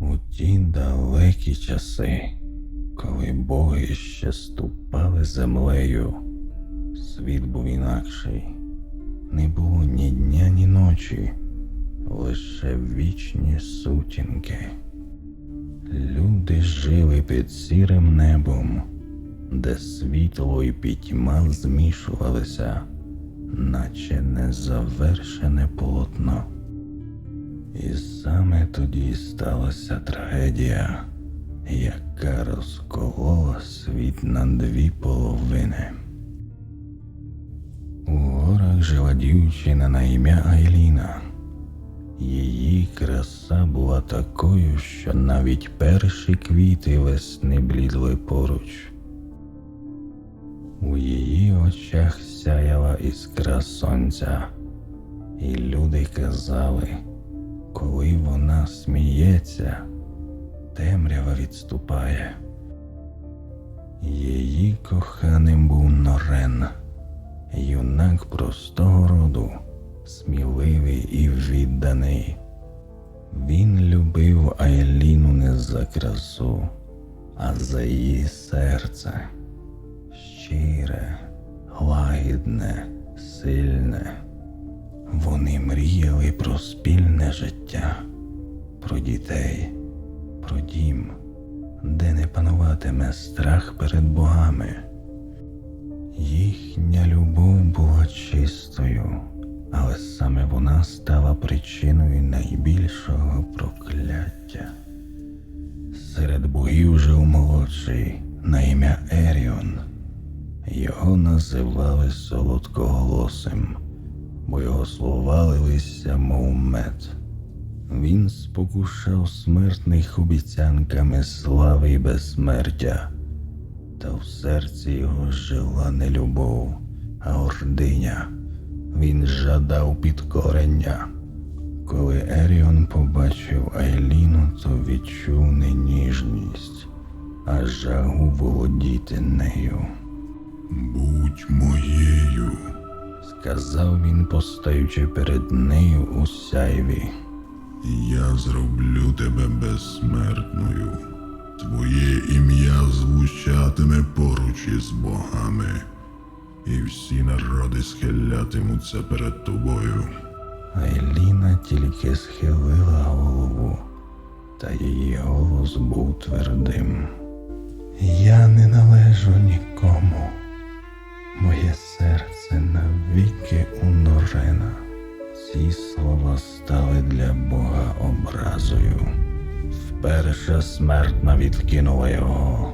У ті далекі часи, коли боги ще ступали землею, світ був інакший. Не було ні дня, ні ночі, лише вічні сутінки. Люди жили під сірим небом, де світло і пітьма змішувалися, наче незавершене полотно. І саме тоді сталася трагедія, яка розколола світ на дві половини. У горах жила дівчина на ім'я Айліна. Її краса була такою, що навіть перші квіти весни блідли поруч. У її очах сяяла іскра сонця, і люди казали, коли вона сміється, темрява відступає. Її коханим був Норен, юнак простого роду, сміливий і відданий. Він любив Айліну не за красу, а за її серце. Щире, лагідне, сильне. Вони мріяли про спільне життя, про дітей, про дім, де не пануватиме страх перед богами. Їхня любов була чистою, але саме вона стала причиною найбільшого прокляття. Серед богів жив молодший на ім'я Еріон. Його називали солодкоголосим, бо його слова лилися, мов мед. Він спокушав смертних обіцянками слави і безсмертя, та в серці його жила не любов, а гординя. Він жадав підкорення. Коли Еріон побачив Айліну, то відчув не ніжність, а жагу володіти нею. Будь моєю, сказав він, постаючи перед нею у сяйві. Я зроблю тебе безсмертною. Твоє ім'я звучатиме поруч із богами, і всі народи схилятимуться перед тобою. Айліна тільки схилила голову, та її голос був твердим. Я не належу у Ці слова стали для Бога образою. Вперше смертна відкинула його.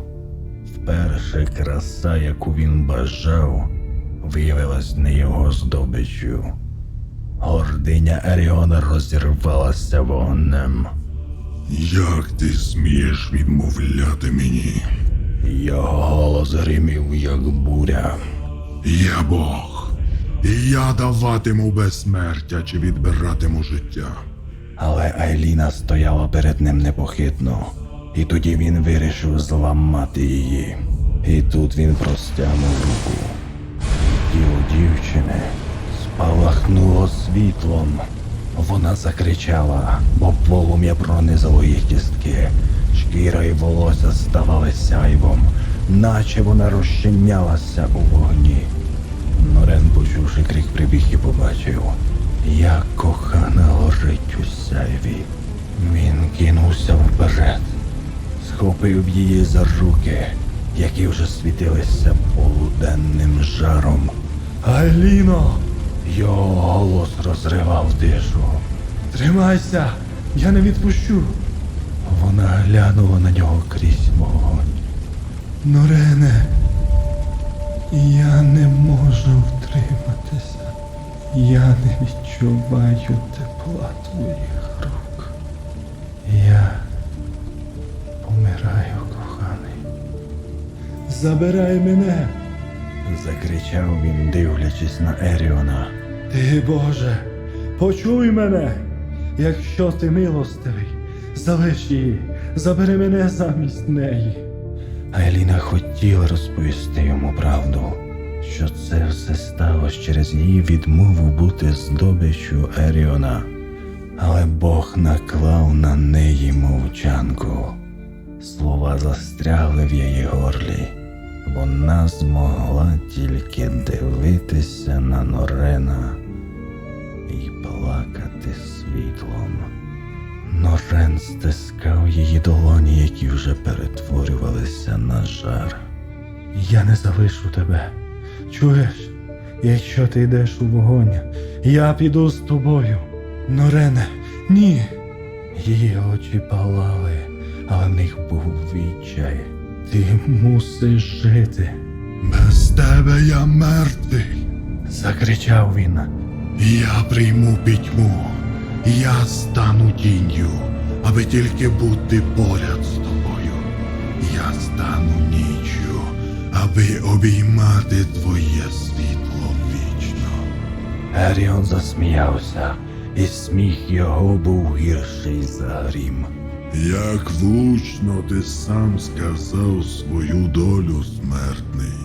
Вперше краса, яку він бажав, виявилась не його здобиччю. Гординя Еріона розірвалася вогнем. Як ти смієш відмовляти мені? Його голос гримів, як буря. Я Бог, я даватиму безсмертя чи відбиратиму життя. Але Айліна стояла перед ним непохитно, і тоді він вирішив зламати її. І тут він простягнув руку. Тіло дівчини спалахнуло світлом. Вона закричала, бо полум'я пронизало кістки. Шкіра і волосся ставали сяйвом, наче вона розчинялася у вогні. Норен, почувши крик, прибіг і побачив, як кохана горить у сяйві. Він кинувся вперед, схопив її за руки, які вже світилися полуденним жаром. Айліно! Його голос розривав тишу. Тримайся, я не відпущу. Вона глянула на нього крізь вогонь. Норене, я не можу. Я не відчуваю тепла твоїх рук. Я помираю, коханий. Забирай мене. закричав він, дивлячись на Еріона. Ти, Боже, почуй мене. Якщо ти милостивий, залиш її, забери мене замість неї. Айліна хотіла розповісти йому правду, що це все сталося через її відмову бути здобиччю Еріона, але Бог наклав на неї мовчанку. Слова застрягли в її горлі. Вона змогла тільки дивитися на Норена і плакати світлом. Норен стискав її долоні, які вже перетворювалися на жар. Я не залишу тебе. Чуєш? Якщо ти йдеш у вогонь, я піду з тобою. Норене, ні. Її очі палали, але в них був відчай. Ти мусиш жити. Без тебе я мертвий. Закричав він. Я прийму пітьму. Я стану тінню, аби тільки бути поряд з тобою. Я стану ніччю, аби обіймати твоє світло вічно. Еріон засміявся, і сміх його був гірший за грім. Як влучно ти сам сказав свою долю смертний.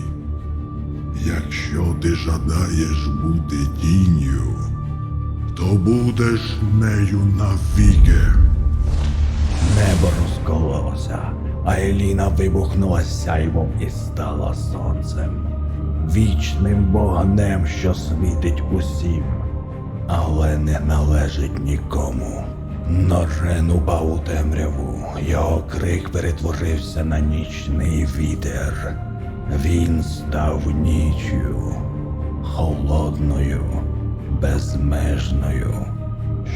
Якщо ти жадаєш бути тінню, то будеш нею навіки. Небо розкололося, а Еліна вибухнула сяйвом і стала сонцем, вічним вогнем, що світить усім, але не належить нікому. Норен упав у темряву, його крик перетворився на нічний вітер. Він став нічю, холодною, безмежною,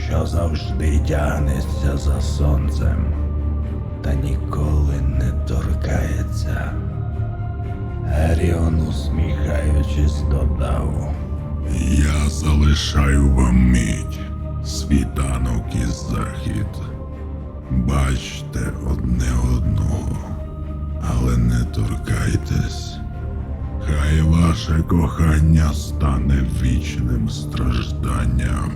що завжди тягнеться за сонцем, та ніколи не торкається. Еріон, усміхаючись, додав. Я залишаю вам мить, світанок і захід. Бачте одне одного, але не торкайтесь. Хай ваше кохання стане вічним стражданням,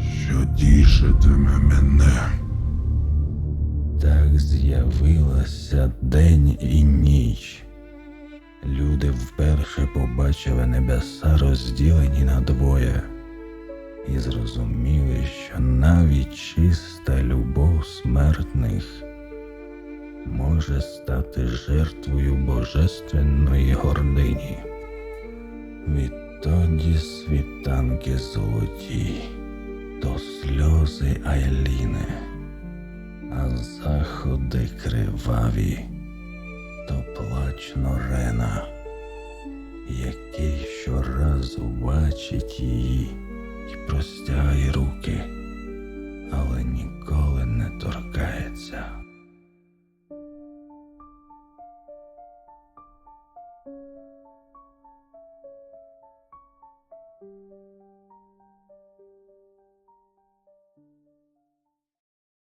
що тішитиме мене. Так з'явилася день і ніч. Люди вперше побачили небеса розділені на двоє, і зрозуміли, що навіть чиста любов смертних може стати жертвою божественної гордині. Відтоді світанки золоті, то сльози Айліни а заходи криваві, то плач Норена, який щоразу бачить її і простяє руки, але ніколи.